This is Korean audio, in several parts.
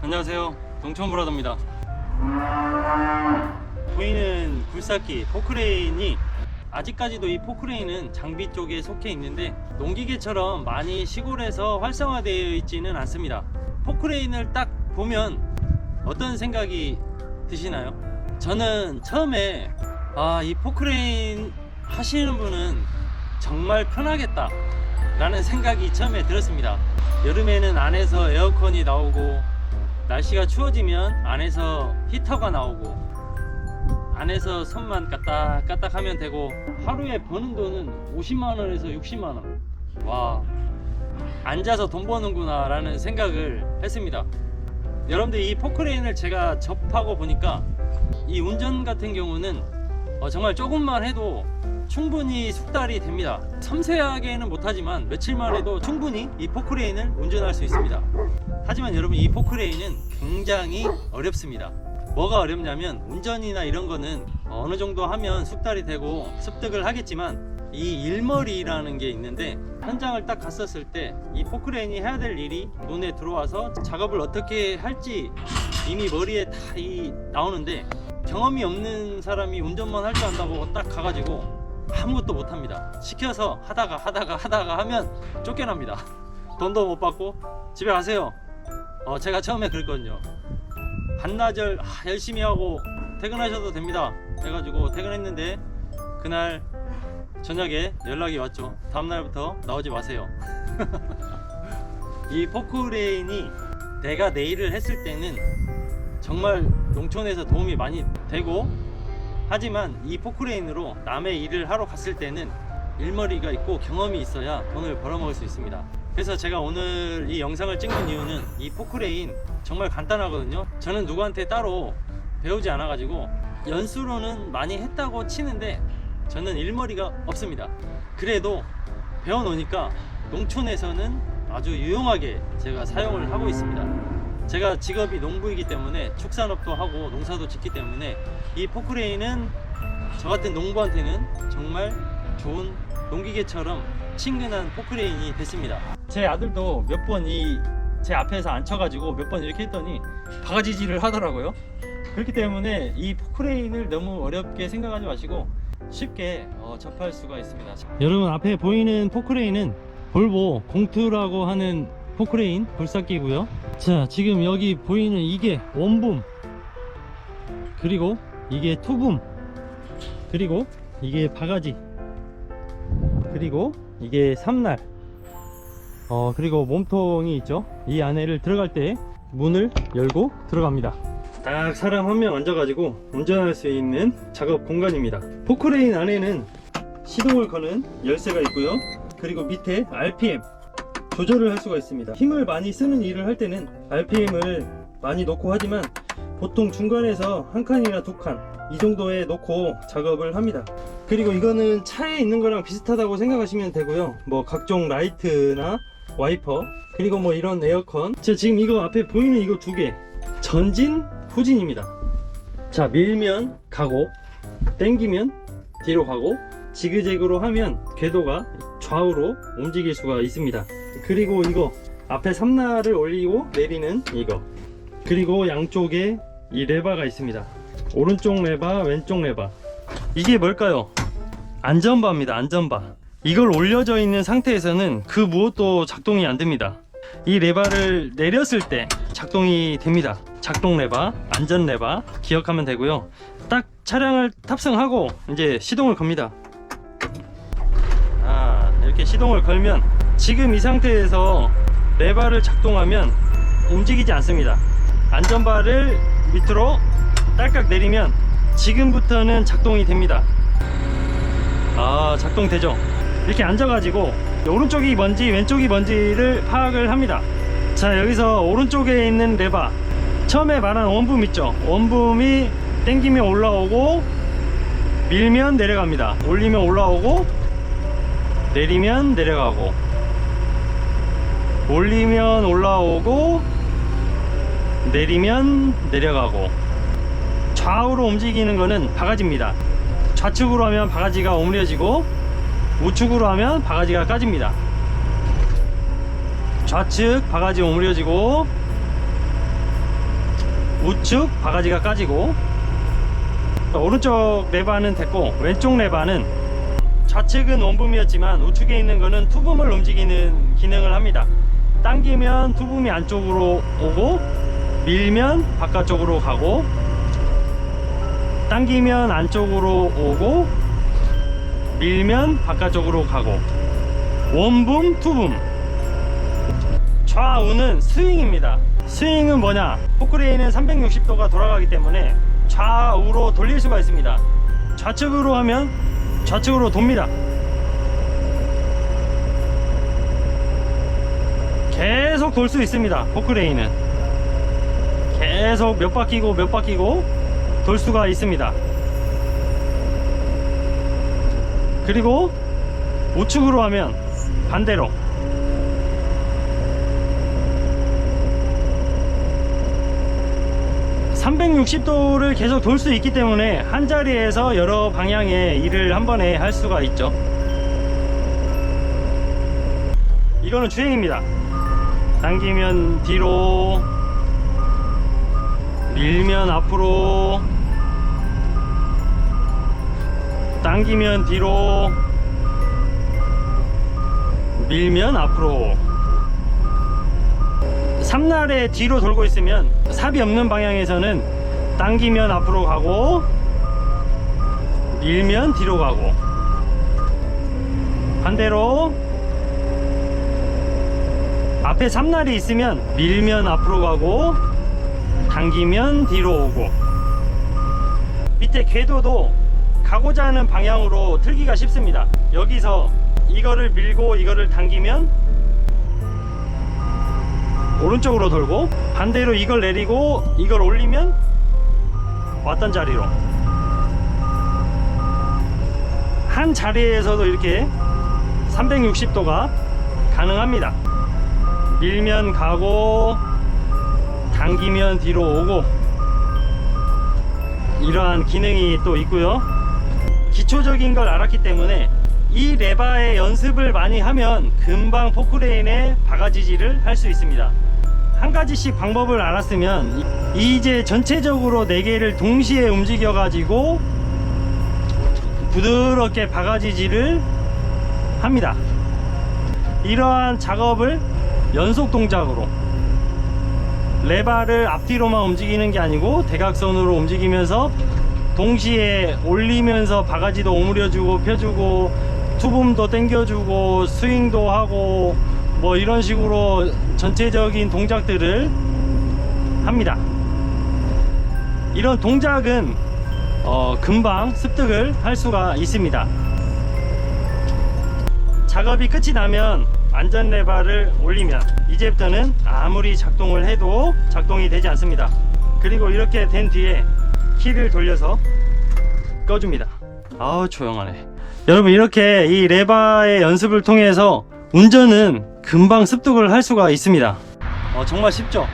안녕하세요. 동천브라더입니다. 보이는 굴삭기 포크레인이 아직까지도 이 포크레인은 장비 쪽에 속해 있는데 농기계처럼 많이 시골에서 활성화되어 있지는 않습니다. 포크레인을 딱 보면 어떤 생각이 드시나요? 저는 처음에 아, 이 포크레인 하시는 분은 정말 편하겠다 라는 생각이 처음에 들었습니다. 여름에는 안에서 에어컨이 나오고 날씨가 추워지면 안에서 히터가 나오고 안에서 손만 까딱까딱 하면 되고 하루에 버는 돈은 50만 원에서 60만 원. 와 앉아서 돈 버는구나 라는 생각을 했습니다. 여러분들 이 포크레인을 제가 접하고 보니까 이 운전 같은 경우는 어, 정말 조금만 해도 충분히 숙달이 됩니다. 섬세하게는 못하지만 며칠만 해도 충분히 이 포크레인을 운전할 수 있습니다. 하지만 여러분 이 포크레인은 굉장히 어렵습니다. 뭐가 어렵냐면 운전이나 이런 거는 어느 정도 하면 숙달이 되고 습득을 하겠지만 이 일머리라는 게 있는데 현장을 딱 갔었을 때 이 포크레인이 해야 될 일이 눈에 들어와서 작업을 어떻게 할지 이미 머리에 다 이 나오는데 경험이 없는 사람이 운전만 할 줄 안다고 딱 가가지고 아무것도 못 합니다. 시켜서 하다가 하다가 하다가 하면 쫓겨납니다. 돈도 못 받고 집에 가세요. 어, 제가 처음에 그랬거든요. 반나절 아, 열심히 하고 퇴근하셔도 됩니다. 해가지고 퇴근했는데 그날 저녁에 연락이 왔죠. 다음날부터 나오지 마세요. 이 포크레인이 내가 내일을 했을 때는 정말 농촌에서 도움이 많이 되고 하지만 이 포크레인으로 남의 일을 하러 갔을 때는 일머리가 있고 경험이 있어야 돈을 벌어먹을 수 있습니다. 그래서 제가 오늘 이 영상을 찍는 이유는 이 포크레인 정말 간단하거든요. 저는 누구한테 따로 배우지 않아 가지고 연수로는 많이 했다고 치는데 저는 일머리가 없습니다. 그래도 배워 놓으니까 농촌에서는 아주 유용하게 제가 사용을 하고 있습니다. 제가 직업이 농부이기 때문에 축산업도 하고 농사도 짓기 때문에 이 포크레인은 저 같은 농부한테는 정말 좋은 농기계처럼 친근한 포크레인이 됐습니다. 제 아들도 몇 번 이 제 앞에서 앉혀가지고 몇 번 이렇게 했더니 바가지질을 하더라고요. 그렇기 때문에 이 포크레인을 너무 어렵게 생각하지 마시고 쉽게 어, 접할 수가 있습니다. 여러분 앞에 보이는 포크레인은 볼보 공투라고 하는 포크레인 굴삭기고요. 자 지금 여기 보이는 이게 원붐 그리고 이게 투붐 그리고 이게 바가지 그리고 이게 삼날 어 그리고 몸통이 있죠? 이 안에를 들어갈 때 문을 열고 들어갑니다. 딱 사람 한 명 앉아가지고 운전할 수 있는 작업 공간입니다. 포크레인 안에는 시동을 거는 열쇠가 있고요. 그리고 밑에 RPM 조절을 할 수가 있습니다. 힘을 많이 쓰는 일을 할 때는 RPM을 많이 놓고 하지만 보통 중간에서 한 칸이나 두 칸 이 정도에 놓고 작업을 합니다. 그리고 이거는 차에 있는 거랑 비슷하다고 생각하시면 되고요. 뭐 각종 라이트나 와이퍼 그리고 뭐 이런 에어컨. 자 지금 이거 앞에 보이는 이거 두 개. 전진 후진입니다. 자 밀면 가고 땡기면 뒤로 가고 지그재그로 하면 궤도가 좌우로 움직일 수가 있습니다. 그리고 이거 앞에 삼날을 올리고 내리는 이거. 그리고 양쪽에 이 레바가 있습니다. 오른쪽 레바 왼쪽 레바. 이게 뭘까요? 안전바입니다 안전바 이걸 올려져 있는 상태에서는 그 무엇도 작동이 안 됩니다. 이 레바를 내렸을 때 작동이 됩니다. 작동 레바 안전 레바 기억하면 되고요. 딱 차량을 탑승하고 이제 시동을 겁니다. 아 이렇게 시동을 걸면 지금 이 상태에서 레바를 작동하면 움직이지 않습니다. 안전바를 밑으로 딸깍 내리면 지금부터는 작동이 됩니다. 아 작동되죠 이렇게 앉아가지고 오른쪽이 뭔지 왼쪽이 뭔지를 파악을 합니다. 자 여기서 오른쪽에 있는 레바. 처음에 말한 원붐 있죠? 원붐이 땡기면 올라오고 밀면 내려갑니다. 올리면 올라오고 내리면 내려가고 올리면 올라오고 내리면 내려가고 좌우로 움직이는 거는 바가지입니다. 좌측으로 하면 바가지가 오므려지고 우측으로 하면 바가지가 까집니다. 좌측 바가지 오므려지고 우측 바가지가 까지고 오른쪽 레바는 됐고 왼쪽 레바는 좌측은 원붐이었지만 우측에 있는 거는 투붐을 움직이는 기능을 합니다. 당기면 투붐이 안쪽으로 오고 밀면 바깥쪽으로 가고 당기면 안쪽으로 오고 밀면 바깥쪽으로 가고 원붐 투붐. 좌우는 스윙입니다. 스윙은 뭐냐? 포크레인은 360도가 돌아가기 때문에 좌우로 돌릴 수가 있습니다. 좌측으로 하면 좌측으로 돕니다. 계속 돌 수 있습니다 포크레인은. 계속 몇 바퀴고 몇 바퀴고 돌 수가 있습니다 그리고 우측으로 하면 반대로. (360도를) 계속 돌 수 있기 때문에 한 자리에서 여러 방향의 일을 한 번에 할 수가 있죠. 이거는 주행입니다. 당기면 뒤로 밀면 앞으로 당기면 뒤로. 밀면 앞으로. 삼날에 뒤로 돌고 있으면 삽이 없는 방향에서는 당기면 앞으로 가고 밀면 뒤로 가고. 반대로. 앞에 삼날이 있으면 밀면 앞으로 가고 당기면 뒤로 오고. 밑에 궤도도 가고자 하는 방향으로 틀기가 쉽습니다. 여기서 이거를 밀고 이거를 당기면 오른쪽으로 돌고 반대로 이걸 내리고 이걸 올리면 왔던 자리로. 한 자리에서도 이렇게 360도가 가능합니다. 밀면 가고 당기면 뒤로 오고 이러한 기능이 또 있고요 기초적인 걸 알았기 때문에 이 레바의 연습을 많이 하면 금방 포크레인의 바가지질을 할 수 있습니다. 한 가지씩 방법을 알았으면 이- 이제 전체적으로 네 개를 동시에 움직여 가지고 부드럽게 바가지질을 합니다. 이러한 작업을 연속 동작으로 레바를 앞뒤로만 움직이는 게 아니고 대각선으로 움직이면서 동시에 올리면서 바가지도 오므려주고 펴주고 투붐도 당겨주고 스윙도 하고 뭐 이런 식으로 전체적인 동작들을 합니다. 이런 동작은 어, 금방 습득을 할 수가 있습니다. 작업이 끝이 나면 안전 레바를 올리면 이제부터는 아무리 작동을 해도 작동이 되지 않습니다. 그리고 이렇게 된 뒤에 키를 돌려서 꺼줍니다. 아우 조용하네. 여러분 이렇게 이 레바의 연습을 통해서 운전은 금방 습득을 할 수가 있습니다. 어, 정말 쉽죠?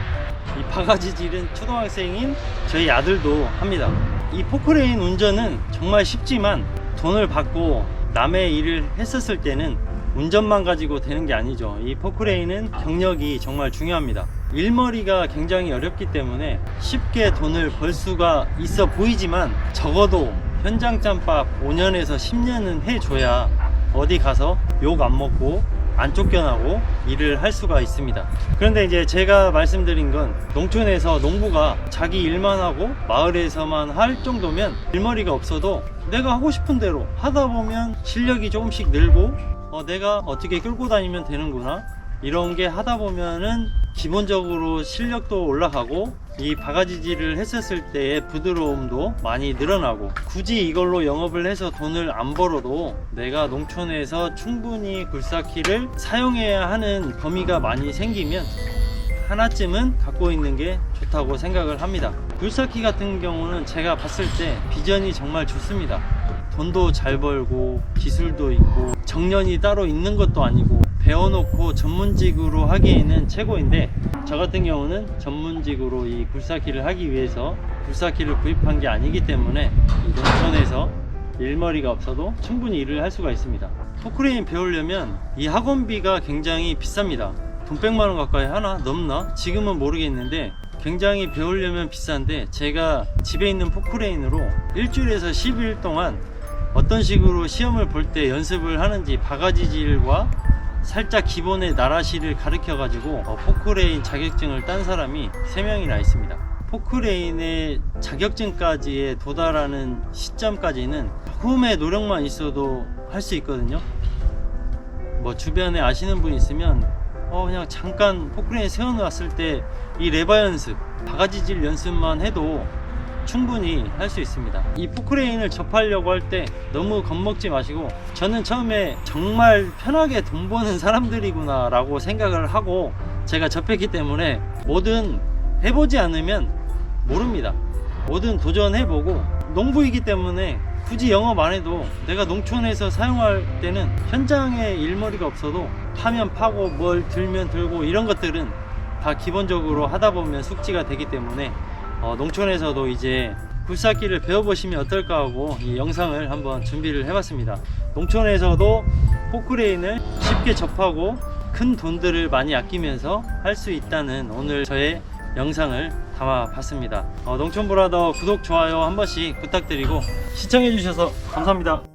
이 바가지질은 초등학생인 저희 아들도 합니다. 이 포크레인 운전은 정말 쉽지만 돈을 받고 남의 일을 했었을 때는 운전만 가지고 되는 게 아니죠. 이 포크레인은 경력이 정말 중요합니다. 일머리가 굉장히 어렵기 때문에 쉽게 돈을 벌 수가 있어 보이지만 적어도 현장 짬밥 5년에서 10년은 해줘야 어디 가서 욕 안 먹고 안 쫓겨나고 일을 할 수가 있습니다. 그런데 이제 제가 말씀드린 건 농촌에서 농부가 자기 일만 하고 마을에서만 할 정도면 일머리가 없어도 내가 하고 싶은 대로 하다 보면 실력이 조금씩 늘고 어, 내가 어떻게 끌고 다니면 되는구나? 이런 게 하다 보면은 기본적으로 실력도 올라가고 이 바가지질을 했었을 때의 부드러움도 많이 늘어나고 굳이 이걸로 영업을 해서 돈을 안 벌어도 내가 농촌에서 충분히 굴삭기를 사용해야 하는 범위가 많이 생기면 하나쯤은 갖고 있는 게 좋다고 생각을 합니다. 굴삭기 같은 경우는 제가 봤을 때 비전이 정말 좋습니다. 돈도 잘 벌고 기술도 있고 정년이 따로 있는 것도 아니고 배워놓고 전문직으로 하기에는 최고인데 저 같은 경우는 전문직으로 이 굴삭기를 하기 위해서 굴삭기를 구입한 게 아니기 때문에 이 농촌에서 일머리가 없어도 충분히 일을 할 수가 있습니다. 포크레인 배우려면 이 학원비가 굉장히 비쌉니다. 돈 100만원 가까이 하나? 넘나? 지금은 모르겠는데 굉장히 배우려면 비싼데 제가 집에 있는 포크레인으로 일주일에서 10일 동안 어떤 식으로 시험을 볼 때 연습을 하는지 바가지질과 살짝 기본의 나라시를 가르쳐 가지고 어, 포크레인 자격증을 딴 사람이 3명이나 있습니다. 포크레인의 자격증까지에 도달하는 시점까지는 조금의 노력만 있어도 할 수 있거든요. 뭐 주변에 아시는 분 있으면 어 그냥 잠깐 포크레인 세워놨을 때 이 레바 연습, 바가지질 연습만 해도 충분히 할 수 있습니다. 이 포크레인을 접하려고 할 때 너무 겁먹지 마시고 저는 처음에 정말 편하게 돈 버는 사람들이구나 라고 생각을 하고 제가 접했기 때문에 뭐든 해보지 않으면 모릅니다. 뭐든 도전해보고 농부이기 때문에 굳이 영업 안 해도 내가 농촌에서 사용할 때는 현장에 일머리가 없어도 파면 파고 뭘 들면 들고 이런 것들은 다 기본적으로 하다 보면 숙지가 되기 때문에 어, 농촌에서도 이제 굴삭기를 배워보시면 어떨까 하고 이 영상을 한번 준비를 해봤습니다. 농촌에서도 포크레인을 쉽게 접하고 큰 돈들을 많이 아끼면서 할 수 있다는 오늘 저의 영상을 담아봤습니다. 어, 농촌브라더 구독, 좋아요 한 번씩 부탁드리고 시청해주셔서 감사합니다.